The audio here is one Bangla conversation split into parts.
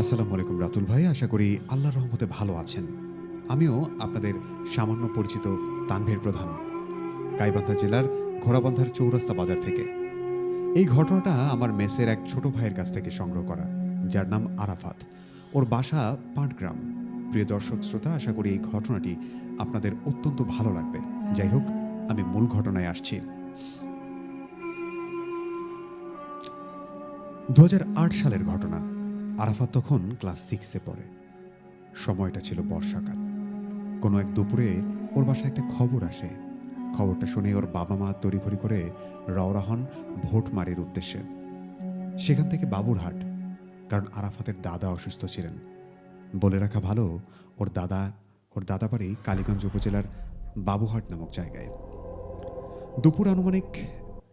আসসালামু আলাইকুম রাতুল ভাই, আশা করি আল্লাহর রহমতে ভালো আছেন। আমিও আপনাদের সামান্য পরিচিত তানভীর প্রধান, গাইবান্ধা জেলার ঘোড়াবান্ধার চৌরাস্তা বাজার থেকে। এই ঘটনাটা আমার মেসের এক ছোট ভাইয়ের কাছ থেকে সংগ্রহ করা, যার নাম আরাফাত। ওর বাসা পাটগ্রাম। প্রিয় দর্শক, শ্রোতা, আশা করি এই ঘটনাটি আপনাদের অত্যন্ত ভালো লাগবে। যাই হোক, আমি মূল ঘটনায় আসছি। দু হাজার আট সালের ঘটনা। আরাফাত তখন ক্লাস সিক্সে পড়ে। সময়টা ছিল বর্ষাকাল। কোনো এক দুপুরে ওর বাসায় একটা খবর আসে। খবরটা শুনে ওর বাবা মা তড়িঘড়ি করে রওনা হন ভোট ভোটমারির উদ্দেশ্যে। সেখান থেকে বাবুরহাট, কারণ আরাফাতের দাদা অসুস্থ ছিলেন। বলে রাখা ভালো, ওর দাদা ওর দাদা বাড়ি কালীগঞ্জ উপজেলার বাবুহাট নামক জায়গায়। দুপুর আনুমানিক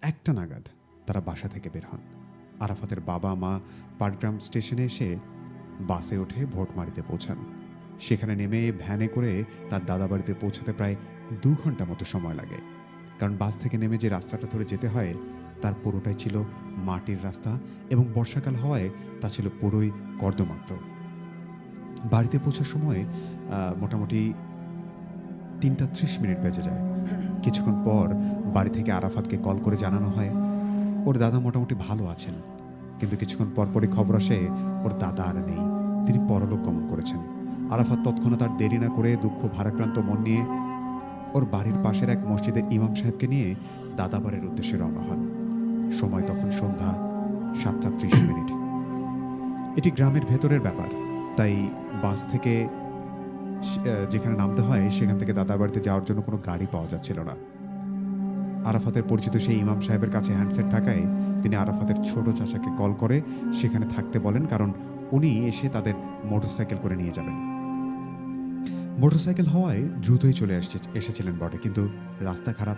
একটা নাগাদ তারা বাসা থেকে বের হন। আরাফাতের বাবা মা পাটগ্রাম স্টেশনে এসে বাসে ওঠে ভোটমারিতে পৌঁছান। সেখানে নেমে ভ্যানে করে তার দাদা বাড়িতে পৌঁছাতে প্রায় দু ঘণ্টা মতো সময় লাগে। কারণ বাস থেকে নেমে যে রাস্তাটা ধরে যেতে হয়, তার পুরোটাই ছিল মাটির রাস্তা এবং বর্ষাকাল হওয়ায় তা ছিল পুরোই কর্দমাক্ত। বাড়িতে পৌঁছার সময় মোটামুটি তিনটা ত্রিশ মিনিট বেজে যায়। কিছুক্ষণ পর বাড়ি থেকে আরাফাতকে কল করে জানানো হয় ওর দাদা মোটামুটি ভালো আছেন। কিন্তু কিছুক্ষণ পরপরই খবর আসে ওর দাদা আর নেই। তিনি পরলোক গমন করেছেন। আরাফাত তৎক্ষণাৎ আর দেরি না করে দুঃখ, ভারাক্রান্ত মন নিয়ে ওর বাড়ির পাশের এক মসজিদে ইমাম সাহেবকে নিয়ে দাদা বাড়ির উদ্দেশ্যে রওনা হন। সময় তখন সন্ধ্যা সাতটা ত্রিশ মিনিট। এটি গ্রামের ভেতরের ব্যাপার। তাই বাস থেকে যেখানে নামতে হয় সেখান থেকে দাদার বাড়িতে যাওয়ার জন্য কোনো গাড়ি পাওয়া যাচ্ছিল না। আরাফাতের পরিচিত সেই ইমাম সাহেবের কাছে হ্যান্ডসেট থাকায় তিনি আরাফাতের ছোট চাচাকে কল করে সেখানে থাকতে বলেন, কারণ উনি এসে তাদের মোটরসাইকেল করে নিয়ে যাবেন। মোটরসাইকেল হওয়ায় দ্রুতই চলে আসছে, এসেছিলেন বটে, কিন্তু রাস্তা খারাপ।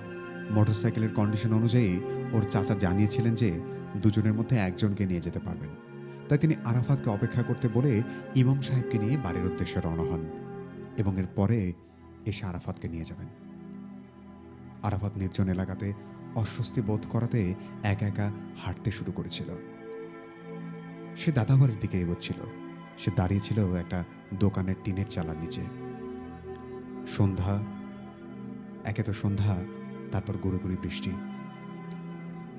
মোটরসাইকেলের কন্ডিশন অনুযায়ী ওর চাচা জানিয়েছিলেন যে দুজনের মধ্যে একজনকে নিয়ে যেতে পারবেন। তাই তিনি আরাফাতকে অপেক্ষা করতে বলে ইমাম সাহেবকে নিয়ে বাড়ির উদ্দেশ্যে রওনা হন এবং এর পরে এসে আরাফাতকে নিয়ে যাবেন। আরাফাত নির্জন এলাকাতে অস্বস্তি বোধ করাতে একা একা হাঁটতে শুরু করেছিল। সে দাদাবাড়ির দিকে এগোচ্ছিল। সে দাঁড়িয়েছিল একটা দোকানের টিনের চালার নিচে। সন্ধ্যা, একে তো সন্ধ্যা, তারপর গুঁড়ো গুঁড়ি বৃষ্টি।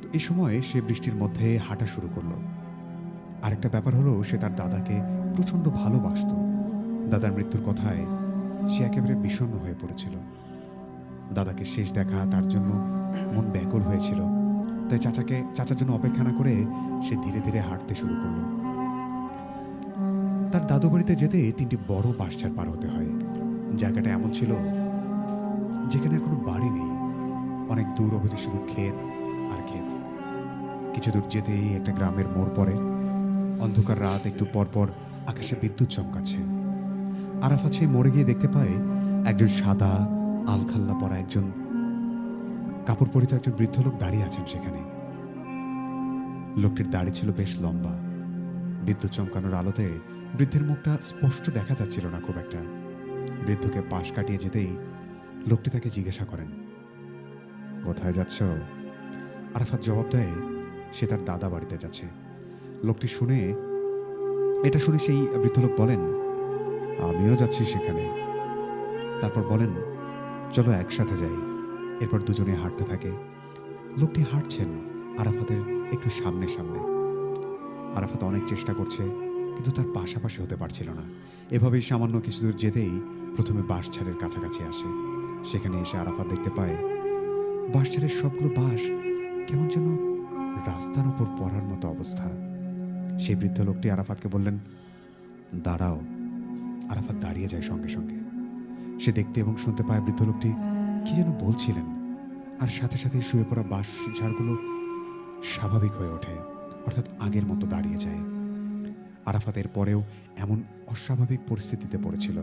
তো সময় সে বৃষ্টির মধ্যে হাঁটা শুরু করল। আরেকটা ব্যাপার হলো, সে তার দাদাকে প্রচণ্ড ভালোবাসতো। দাদার মৃত্যুর কথায় সে একেবারে বিষণ্ণ হয়ে পড়েছিল। দাদাকে শেষ দেখা তার জন্য মন ব্যাকুল হয়েছিল। তাই চাচাকে, চাচার জন্য অপেক্ষা না করে সে ধীরে ধীরে হাঁটতে শুরু করল। তার দাদু বাড়িতে যেতে তিনটি বড় বাসছাড় পার হতে হয়। জায়গাটা এমন ছিল যেখানে কোনো বাড়ি নেই। অনেক দূর অবধি শুধু ক্ষেত আর ক্ষেত। কিছু দূর যেতেই একটা গ্রামের মোড় পড়ে। অন্ধকার রাত, একটু পরপর আকাশে বিদ্যুৎ চমকাচ্ছে। আরাফাত সেই মোড়ে গিয়ে দেখতে পায় একজন সাদা আলখাল্লা পরা একজন কাপড় পরিত একজন বৃদ্ধ লোক দাঁড়িয়ে আছেন সেখানে। লোকটির দাড়ি ছিল বেশ লম্বা। বিদ্যুৎ চমকানোর আলোতে বৃদ্ধের মুখটা স্পষ্ট দেখা যাচ্ছিল না খুব একটা। বৃদ্ধকে পাশ কাটিয়ে যেতেই লোকটি তাকে জিজ্ঞাসা করেন, কোথায় যাচ্ছ? আরাফাত জবাব দেয়, সে তার দাদা বাড়িতে যাচ্ছে। লোকটি শুনে, এটা শুনে সেই বৃদ্ধ লোক বলেন, আমিও যাচ্ছি সেখানে। তারপর বলেন চলো একসাথে যাই। এরপর দুজনে হাঁটতে থাকে। লোকটি হাঁটছেন আরাফাতের একটু সামনে সামনে। আরাফাত অনেক চেষ্টা করছে, কিন্তু তার পাশাপাশি হতে পারছিল না। এভাবেই সামান্য কিছু দূর যেতেই প্রথমে বাঁশঝাড়ের কাছাকাছি আসে। সেখানে এসে আরাফাত দেখতে পায়, বাঁশঝাড়ের সবগুলো বাঁশ কেমন যেন রাস্তার উপর পড়ার মতো অবস্থা। সেই বৃদ্ধ লোকটি আরাফাতকে বললেন, দাঁড়াও। আরাফাত দাঁড়িয়ে যায় সঙ্গে সঙ্গে। সে দেখতে এবং শুনতে পায় বৃদ্ধ লোকটি কি যেন বলছিলেন। আর সাথে সাথে শুয়ে পড়া বাঁশ ঝাড়গুলো স্বাভাবিক হয়ে ওঠে, অর্থাৎ আগের মতো দাঁড়িয়ে যায়। আরাফাতের পরেও এমন অস্বাভাবিক পরিস্থিতিতে পড়েছিল।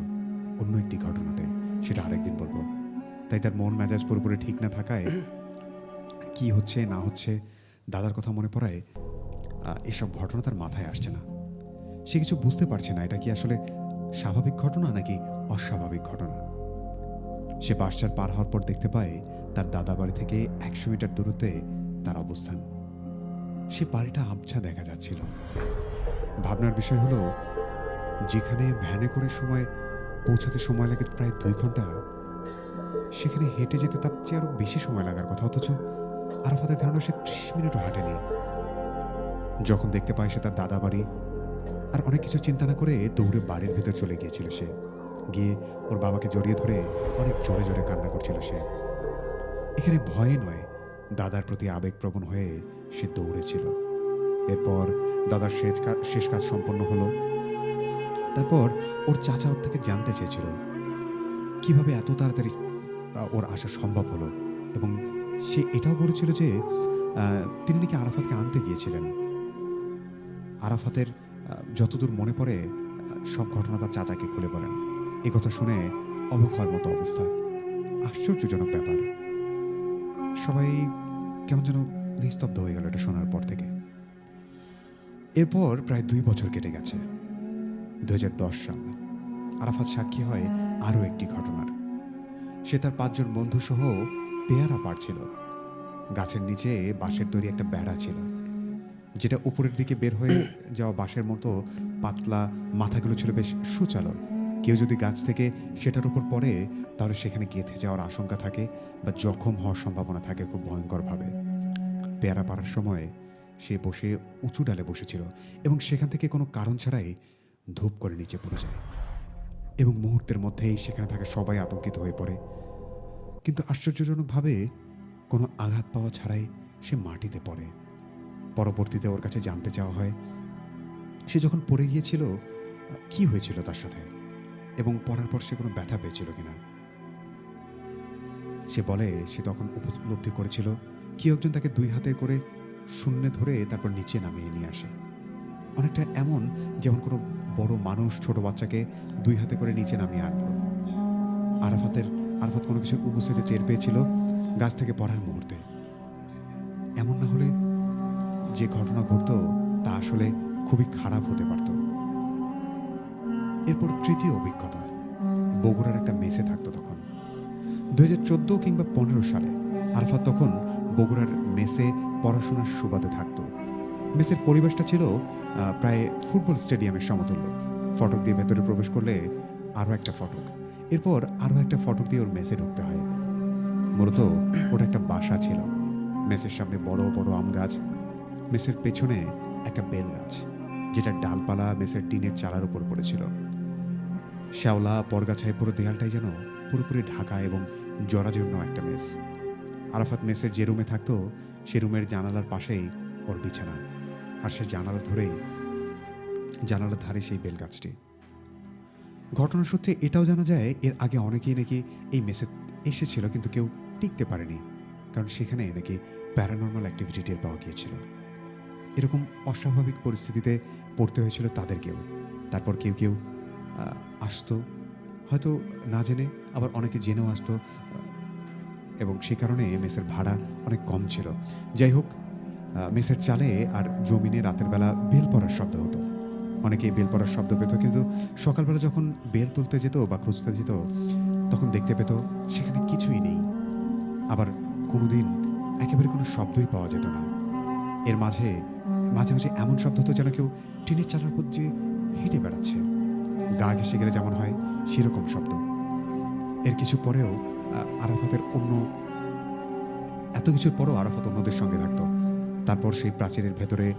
অন্য একটি ঘটনাতে, সেটা আরেকদিন বলব। তাই তার মন মেজাজ পুরোপুরি ঠিক না থাকায় কি হচ্ছে, না হচ্ছে, দাদার কথা মনে পড়ায় এসব ঘটনা তার মাথায় আসছে না। সে কিছু বুঝতে পারছে না, এটা কি আসলে স্বাভাবিক ঘটনা নাকি অস্বাভাবিক ঘটনা। সে বাসচার পার হওয়ার পর দেখতে পায়, তার দাদা বাড়ি থেকে একশো মিটার দূরত্বে তার অবস্থান। সে বাড়িটা আবছা দেখা যাচ্ছিল। ভাবনার বিষয় হলো, যেখানে ভ্যানে করে সময় পৌঁছাতে সময় লাগে প্রায় দুই ঘণ্টা, সেখানে হেঁটে যেতে তার চেয়ে আরও বেশি সময় লাগার কথা। অথচ আরাফাতের ধারণা সে ত্রিশ মিনিটও হাঁটেনি। যখন দেখতে পায় সে তার দাদা বাড়ি আর অনেক কিছু চিন্তা না করে দৌড়ে বাড়ির ভেতর চলে গিয়েছিল সে। গিয়ে ওর বাবাকে জড়িয়ে ধরে অনেক জোরে জোরে কান্না করছিল সে। এখানে ভয়ে নয়, দাদার প্রতি আবেগপ্রবণ হয়ে সে দৌড়েছিল। এরপর দাদার শেষ কাজ শেষ কাজ সম্পন্ন হলো। তারপর ওর চাচা ওর থেকে জানতে চেয়েছিল কীভাবে এত তাড়াতাড়ি ওর আসা সম্ভব হলো এবং সে এটাও বলেছিল যে তিনি নাকি আরাফাতকে আনতে গিয়েছিলেন। আরাফাতের যতদূর মনে পড়ে সব ঘটনা তার চাচাকে খুলে বলেন। এ কথা শুনে অবাক হওয়ার মতো অবস্থা। আশ্চর্যজনক ব্যাপার। সবাই কেমন যেন নিস্তব্ধ হয়ে গেল এটা শোনার পর থেকে। এরপর প্রায় দুই বছর কেটে গেছে। দুই হাজার দশ সাল। আরাফাত সাক্ষী হয় আরও একটি ঘটনার। সে তার পাঁচজন বন্ধু সহ পেয়ারা পাড়ছিল। গাছের নিচে বাঁশের তৈরি একটা বেড়া ছিল। যেটা উপরের দিকে বের হয়ে যাওয়া বাঁশের মতো পাতলা মাথাগুলো ছিল বেশ সুচালো। কেউ যদি গাছ থেকে সেটার উপর পড়ে, তাহলে সেখানে গেঁথে যাওয়ার আশঙ্কা থাকে বা জখম হওয়ার সম্ভাবনা থাকে খুব ভয়ঙ্করভাবে। পেয়ারা পাড়ার সময় সে বসে উঁচু ডালে বসেছিল এবং সেখান থেকে কোনো কারণ ছাড়াই ধূপ করে নিচে পড়ে যায় এবং মুহূর্তের মধ্যেই সেখানে থাকা সবাই আতঙ্কিত হয়ে পড়ে। কিন্তু আশ্চর্যজনকভাবে কোনো আঘাত পাওয়া ছাড়াই সে মাটিতে পড়ে। পরবর্তীতে ওর কাছে জানতে চাওয়া হয়, সে যখন পড়ে গিয়েছিল, কি হয়েছিল তার সাথে? এবং পড়ার পর সে কোনো ব্যথা পেয়েছিল কিনা। সে বলে, সে তখন উপলব্ধি করেছিল কি একজন তাকে দুই হাতে করে শূন্যে ধরে তারপর নিচে নামিয়ে নিয়ে আসে। অনেকটা এমন যেমন কোনো বড় মানুষ ছোট বাচ্চাকে দুই হাতে করে নিচে নামিয়ে আনলো। আরাফাতের, আরাফাত কোনো কিছুর উপস্থিতি টের পেয়েছিল গাছ থেকে পড়ার মুহূর্তে। এমন না হলে যে ঘটনা ঘটতো তা আসলে খুবই খারাপ হতে পারত। এরপর তৃতীয় অভিজ্ঞতা। বগুড়ার একটা মেসে থাকতো তখন। দু হাজার চোদ্দ কিংবা পনেরো সালে আরফাত তখন বগুড়ার মেসে পড়াশোনার সুবাদে থাকতো। মেসের পরিবেশটা ছিল প্রায় ফুটবল স্টেডিয়ামের সমতুল্য। ফটক দিয়ে ভেতরে প্রবেশ করলে আরও একটা ফটক। এরপর আরও একটা ফটক দিয়ে ওর মেসে ঢুকতে হয়। মূলত ওটা একটা বাসা ছিল। মেসের সামনে বড় বড় আম গাছ। মেসের পেছনে একটা বেল গাছ, যেটা ডালপালা মেসের টিনের চালার উপর পড়েছিল। শ্যাওলা, পরগাছায় পুরো দেয়ালটাই যেন পুরোপুরি ঢাকা এবং জরাজীর্ণ একটা মেস। আরাফাত মেসের যে রুমে থাকতো, সে রুমের জানালার পাশেই ওর বিছানা। আর সে জানালা ধরেই, জানালার ধারে সেই বেলগাছটি। ঘটনা সূত্রে এটাও জানা যায়, এর আগে অনেকেই নাকি এই মেসে এসেছিল কিন্তু কেউ টিকতে পারেনি। কারণ সেখানে নাকি প্যারানর্মাল অ্যাক্টিভিটি পাওয়া গিয়েছিল। এরকম অস্বাভাবিক পরিস্থিতিতে পড়তে হয়েছিল তাদেরকেও তারপর কেউ কেউ আসতো। হয়তো না জেনে আবার অনেকে জেনেও আসতো এবং সে কারণে মেসের ভাড়া অনেক কম ছিল। যাই হোক মেসের চালে আর জমিনে রাতের বেলা বেল পড়ার শব্দ হতো। অনেকেই বেল পড়ার শব্দ পেত, কিন্তু সকালবেলা যখন বেল তুলতে যেত বা খুঁজতে যেত, তখন দেখতে পেত সেখানে কিছুই নেই। আবার কোনোদিন একেবারে কোনো শব্দই পাওয়া যেত না। এর মাঝে মাঝে মাঝে এমন শব্দ হতো যেন কেউ টিনের চালার উপর যে হেঁটে বেড়াচ্ছে। গা ঘেসে গেলে যেমন হয়, সেরকম শব্দ। এর কিছু পরেও আরাফাতের অন্য, এত কিছুর পরও আরাফাত অন্যদের সঙ্গে থাকতো। তারপর সেই প্রাচীরের ভেতরে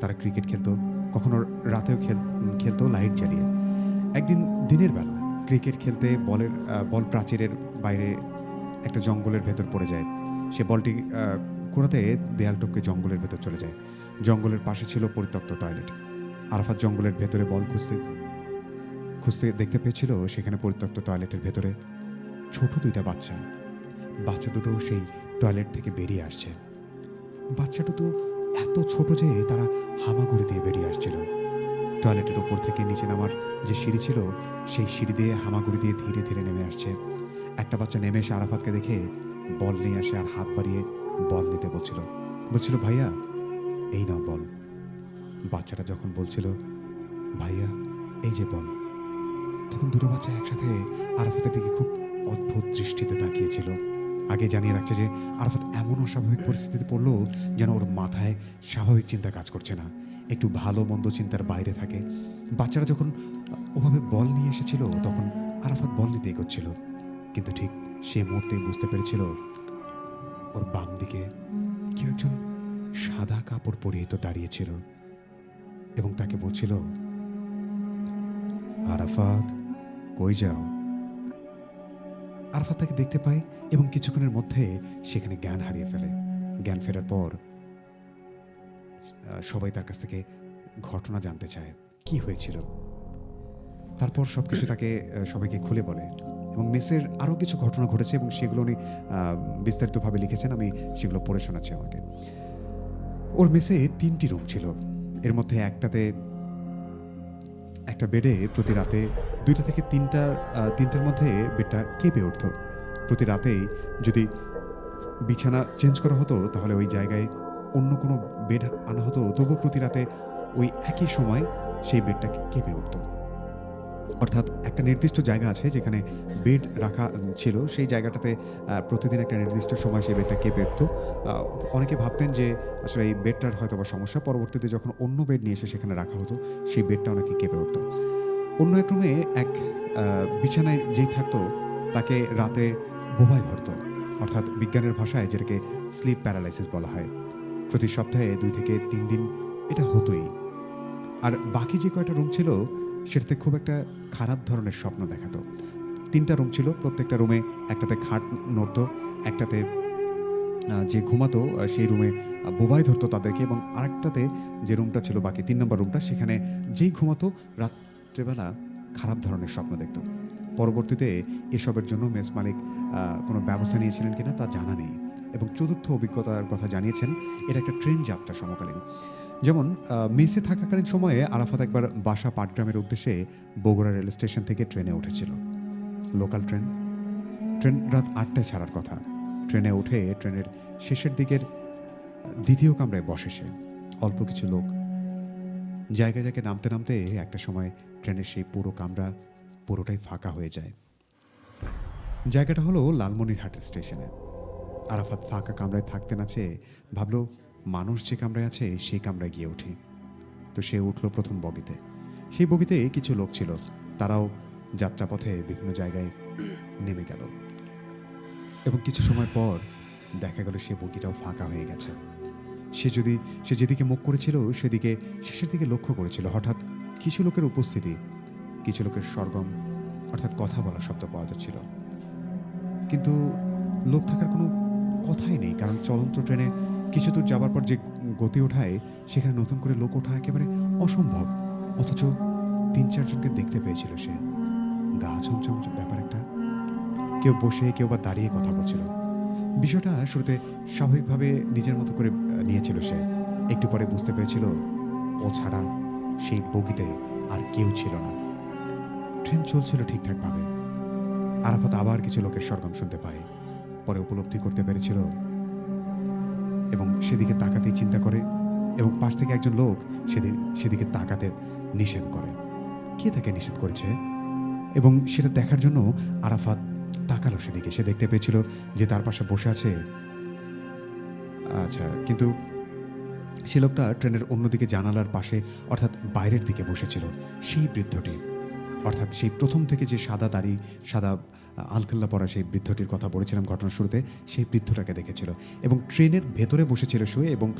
তারা ক্রিকেট খেলতো, কখনো রাতেও খেল খেলতো লাইট জ্বালিয়ে। একদিন দিনের বেলা, ক্রিকেট খেলতে বলের বল প্রাচীরের বাইরে একটা জঙ্গলের ভেতর পড়ে যায়। সে বলটি কোড়াতে দেয়াল টপকে জঙ্গলের ভেতর চলে যায়। জঙ্গলের পাশে ছিল পরিত্যক্ত টয়লেট। আরাফাত জঙ্গলের ভেতরে বল খুঁজতে খুঁজতে দেখতে পেয়েছিল সেখানে পরিত্যক্ত টয়লেটের ভেতরে ছোট দুইটা বাচ্চা। বাচ্চা দুটো সেই টয়লেট থেকে বেরিয়ে আসছে। বাচ্চা দুটো এত ছোট যে তারা হামাগুড়ি দিয়ে বেরিয়ে আসছিল। টয়লেটের ওপর থেকে নিচে নামার যে সিঁড়ি ছিল, সেই সিঁড়ি দিয়ে হামাগুড়ি দিয়ে ধীরে ধীরে নেমে আসছে। একটা বাচ্চা নেমে এসে আরাফাতকে দেখে বল নিয়ে আসে আর হাত বাড়িয়ে বল নিতে বলছিল। বলছিল, ভাইয়া, এই নাও বল। বাচ্চাটা যখন বলছিল, ভাইয়া, এই যে বল। তখন দুটো বাচ্চা একসাথে আরাফাতের দিকে খুব অদ্ভুত দৃষ্টিতে তাকিয়েছিল। আগে জানিয়ে রাখছে যে, আরাফাত এমন অস্বাভাবিক পরিস্থিতিতে পড়ল যেন ওর মাথায় স্বাভাবিক চিন্তা কাজ করছে না। একটু ভালো মন্দ চিন্তার বাইরে থাকে। বাচ্চারা যখন ওভাবে বল নিয়ে এসেছিল, তখন আরাফাত বল নিতে এগোচ্ছিল। কিন্তু ঠিক সে মুহূর্তেই বুঝতে পেরেছিল, ওর বাম দিকে কেউ একজন সাদা কাপড় পরিহিত দাঁড়িয়েছিল। এবং তাকে বলছিল, আরাফাত কই যাও? আরাফাত তাকে দেখতে পায় এবং কিছুক্ষণের মধ্যে সেখানে জ্ঞান হারিয়ে ফেলে। জ্ঞান ফেরার পর সবাই তার কাছ থেকে ঘটনা জানতে চায়। কি হয়েছিল? তারপর সব কিছু তাকে সবাইকে খুলে বলে এবং মেসের আরও কিছু ঘটনা ঘটেছে এবং সেগুলো উনি বিস্তারিতভাবে লিখেছেন। আমি সেগুলো পড়ে শোনাচ্ছি আমাকে। ওর মেসে তিনটি রুম ছিল। এর মধ্যে একটাতে, একটা বেডে প্রতি রাতে দুইটা থেকে তিনটা তিনটার মধ্যে বেডটা কেঁপে উঠত। প্রতি রাতেই যদি বিছানা চেঞ্জ করা হতো, তাহলে ওই জায়গায় অন্য কোনো বেড আনা হতো। তবুও প্রতি রাতে ওই একই সময় সেই বেডটা কেঁপে উঠত। অর্থাৎ একটা নির্দিষ্ট জায়গা আছে যেখানে বেড রাখা ছিল, সেই জায়গাটাতে প্রতিদিন একটা নির্দিষ্ট সময় সেই বেডটা কেঁপে উঠত। অনেকে ভাবতেন যে আসলে এই বেডটার হয়তো বা সমস্যা। পরবর্তীতে যখন অন্য বেড নিয়ে এসে সেখানে রাখা হতো, সেই বেডটা অনেকে কেঁপে উঠত। অন্য এক রুমে এক বিছানায় যেই থাকতো, তাকে রাতে বোবায় ধরতো। অর্থাৎ বিজ্ঞানের ভাষায় যেটাকে স্লিপ প্যারালাইসিস বলা হয়। প্রতি সপ্তাহে দুই থেকে তিন দিন এটা হতোই। আর বাকি যে কয়টা রুম ছিল, সেটাতে খুব একটা খারাপ ধরনের স্বপ্ন দেখাতো। তিনটা রুম ছিল, প্রত্যেকটা রুমে একটাতে খাট নড়তো, একটাতে যে ঘুমাতো সেই রুমে বোবায় ধরতো তাদেরকে এবং আরেকটাতে যে রুমটা ছিল, বাকি তিন নম্বর রুমটা, সেখানে যেই ঘুমাতো রাত্রেবেলা খারাপ ধরনের স্বপ্ন দেখতো পরবর্তীতে এসবের জন্য মেস মালিক কোনো ব্যবস্থা নিয়েছিলেন কিনা তা জানা নেই এবং চতুর্থ অভিজ্ঞতার কথা জানিয়েছেন, এটা একটা ট্রেন যাত্রা সমকালীন। যেমন মেসে থাকাকালীন সময়ে আরাফাত একবার বাসা পাটগ্রামের উদ্দেশ্যে বগুড়া রেল স্টেশন থেকে ট্রেনে উঠেছিল। লোকাল ট্রেন ট্রেন রাত আটটায় ছাড়ার কথা। ট্রেনে উঠে ট্রেনের শেষের দিকের দ্বিতীয় কামরায় বসে সে। অল্প কিছু লোক। জায়গায় জায়গায় নামতে নামতে একটা সময় ট্রেনের সেই পুরো কামরা পুরোটাই ফাঁকা হয়ে যায়। জায়গাটা হলো লালমনিরহাট স্টেশনে। আরাফাত ফাঁকা কামরায় থাকতে না চেয়ে ভাবলো, মানুষ যে কামরায় আছে, সেই কামরায় গিয়ে উঠি। তো সে উঠল প্রথম বগিতে। সেই বগিতে কিছু লোক ছিল, তারাও যাত্রাপথে বিভিন্ন জায়গায় নেমে গেল। এবং কিছু সময় পর দেখা গেল সে বগিটাও ফাঁকা হয়ে গেছে। সে যদি, সে যেদিকে মুখ করেছিল, সেদিকে, শেষের দিকে লক্ষ্য করেছিল। হঠাৎ কিছু লোকের উপস্থিতি, কিছু লোকের সরগম, অর্থাৎ কথা বলা শব্দ পাওয়া যাচ্ছিল। কিন্তু লোক থাকার কোনো কথাই নেই, কারণ চলন্ত ট্রেনে কিছু দূর যাবার পর যে গতি ওঠায়, সেখানে নতুন করে লোক ওঠা একেবারে অসম্ভব। অথচ তিন চারজনকে দেখতে পেয়েছিল সে। গা ছমছম ব্যাপার একটা। কেউ বসে, কেউ বা দাঁড়িয়ে কথা বলছিল। বিষয়টা শুরুতে স্বাভাবিকভাবে নিজের মতো করে নিয়েছিল সে। একটু পরে বুঝতে পেরেছিল, ও ছাড়া সেই বগিতে আর কেউ ছিল না। ট্রেন চলছিল ঠিকঠাকভাবে আরাফাত আবার কিছু লোকের সরগম শুনতে পায়। পরে উপলব্ধি করতে পেরেছিল এবং সেদিকে তাকাতেই চিন্তা করে এবং পাশ থেকে একজন লোক সেদিকে সেদিকে তাকাতে নিষেধ করে। কে তাকে নিষেধ করেছে? এবং সেটা দেখার জন্য আরাফাত তাকালো সেদিকে। সে দেখতে পেয়েছিল যে তার পাশে বসে আছে। আচ্ছা কিন্তু সে লোকটা ট্রেনের অন্যদিকে জানালার পাশে, অর্থাৎ বাইরের দিকে বসেছিল, সেই বৃদ্ধটি। অর্থাৎ সেই প্রথম থেকে যে সাদা দাড়ি, সাদা আলখাল্লা পরা সেই বৃদ্ধটির কথা বলেছিলাম ঘটনার শুরুতে, সেই বৃদ্ধটাকে দেখেছিল। এবং ট্রেনের ভেতরে বসেছিল শুয়ে এবং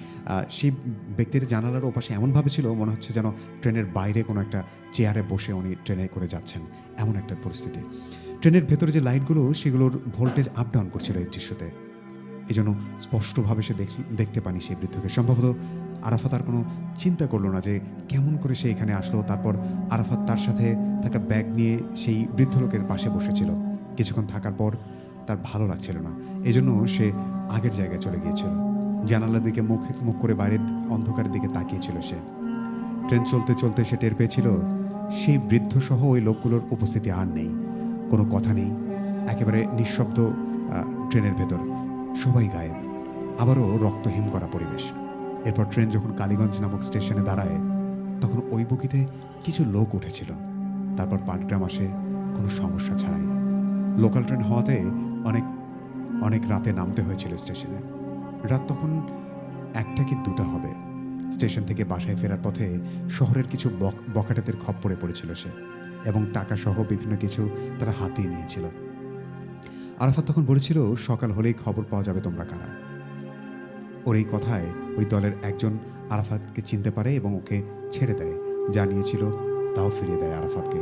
সেই ব্যক্তির জানালার ওপাশে এমনভাবে ছিল, মনে হচ্ছে যেন ট্রেনের বাইরে কোনো একটা চেয়ারে বসে উনি ট্রেনে করে যাচ্ছেন, এমন একটা পরিস্থিতি। ট্রেনের ভেতরে যে লাইটগুলো, সেগুলোর ভোল্টেজ আপ ডাউন করছিল এই দৃশ্যতে। এই জন্য স্পষ্টভাবে সে দেখ- দেখতে পানি সেই বৃদ্ধকে। সম্ভবত আরাফাত আর কোনো চিন্তা করল না যে কেমন করে সে এখানে আসলো। তারপর আরাফাত তার সাথে থাকা ব্যাগ নিয়ে সেই বৃদ্ধ লোকের পাশে বসেছিল। কিছুক্ষণ থাকার পর তার ভালো লাগছিল না। এই জন্য সে আগের জায়গায় চলে গিয়েছিল। জানালার দিকে মুখ মুখ করে বাইরের অন্ধকারের দিকে তাকিয়েছিল সে। ট্রেন চলতে চলতে সে টের পেয়েছিল, সেই বৃদ্ধ সহ ওই লোকগুলোর উপস্থিতি আর নেই। কোনো কথা নেই। একেবারে নিঃশব্দ ট্রেনের ভেতর। সবাই গায়েব। আবারও রক্তহীন করা পরিবেশ। এরপর ট্রেন যখন কালীগঞ্জ নামক স্টেশনে দাঁড়ায়, তখন ওই বগিতে কিছু লোক উঠেছিল। তারপর পাটগ্রাম আসে, কোনো সমস্যা ছাড়াই। লোকাল ট্রেন হওয়াতে অনেক অনেক রাতে নামতে হয়েছিল স্টেশনে। রাত তখন একটা কি দুটা হবে। স্টেশন থেকে বাসায় ফেরার পথে শহরের কিছু বক- বখাটেদের খপ্পরে পড়েছিল সে এবং টাকা সহ বিভিন্ন কিছু তারা হাতিয়ে নিয়েছিল। আরাফাত তখন বলেছিল, সকাল হলেই খবর পাওয়া যাবে তোমরা কারা? ওর এই কথায় ওই দলের একজন আরাফাতকে চিনতে পারে এবং ওকে ছেড়ে দেয়। জানিয়েছিল, তাও ফিরিয়ে দেয় আরাফাতকে।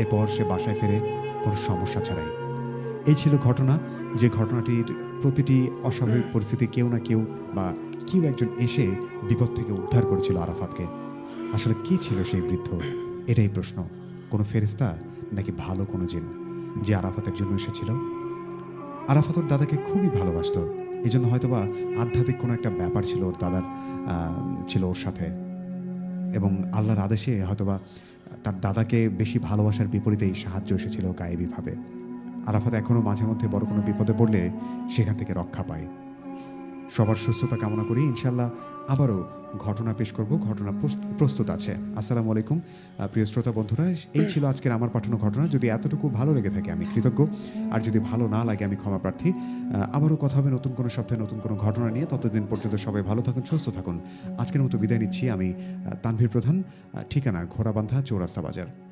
এরপর সে বাসায় ফেরে কোনো সমস্যা ছাড়াই। এই ছিল ঘটনা। যে ঘটনাটির প্রতিটি অস্বাভাবিক পরিস্থিতি কেউ না কেউ বা কেউ একজন এসে বিপদ থেকে উদ্ধার করেছিল আরাফাতকে। আসলে কি ছিল সেই বৃদ্ধ? এটাই প্রশ্ন। কোনো ফেরিস্তা নাকি ভালো কোনো জিন যে আরাফাতের জন্য এসেছিল? আরাফাত ওর দাদাকে খুবই ভালোবাসত। এই জন্য হয়তোবা আধ্যাত্মিক কোনো একটা ব্যাপার ছিল ওর দাদার ছিল ওর সাথে। এবং আল্লাহর আদেশে হয়তোবা তার দাদাকে বেশি ভালোবাসার বিপরীতেই সাহায্য এসেছিল গায়েবীভাবে। আরাফাত এখনও মাঝে মধ্যে বড় কোনো বিপদে পড়লে সেখান থেকে রক্ষা পায়। সবার সুস্থতা কামনা করি ইনশাল্লাহ আবারও ঘটনা পেশ করব, ঘটনা প্রস্ত- প্রস্তুত আছে। আসসালামু আলাইকুম। প্রিয় শ্রোতা বন্ধুরা, এই ছিল আজকের আমার পাঠানো ঘটনা। যদি এতটুকু ভালো লেগে থাকে, আমি কৃতজ্ঞ। আর যদি ভালো না লাগে, আমি ক্ষমা প্রার্থী। আবারও কথা হবে নতুন কোনো সপ্তাহে নতুন কোনো ঘটনা নিয়ে। ততদিন পর্যন্ত সবাই ভালো থাকুন, সুস্থ থাকুন। আজকের মতো বিদায় নিচ্ছি আমি তানভীর প্রধান। ঠিকানা ঘোড়াবান্ধা, চৌরাস্তা বাজার।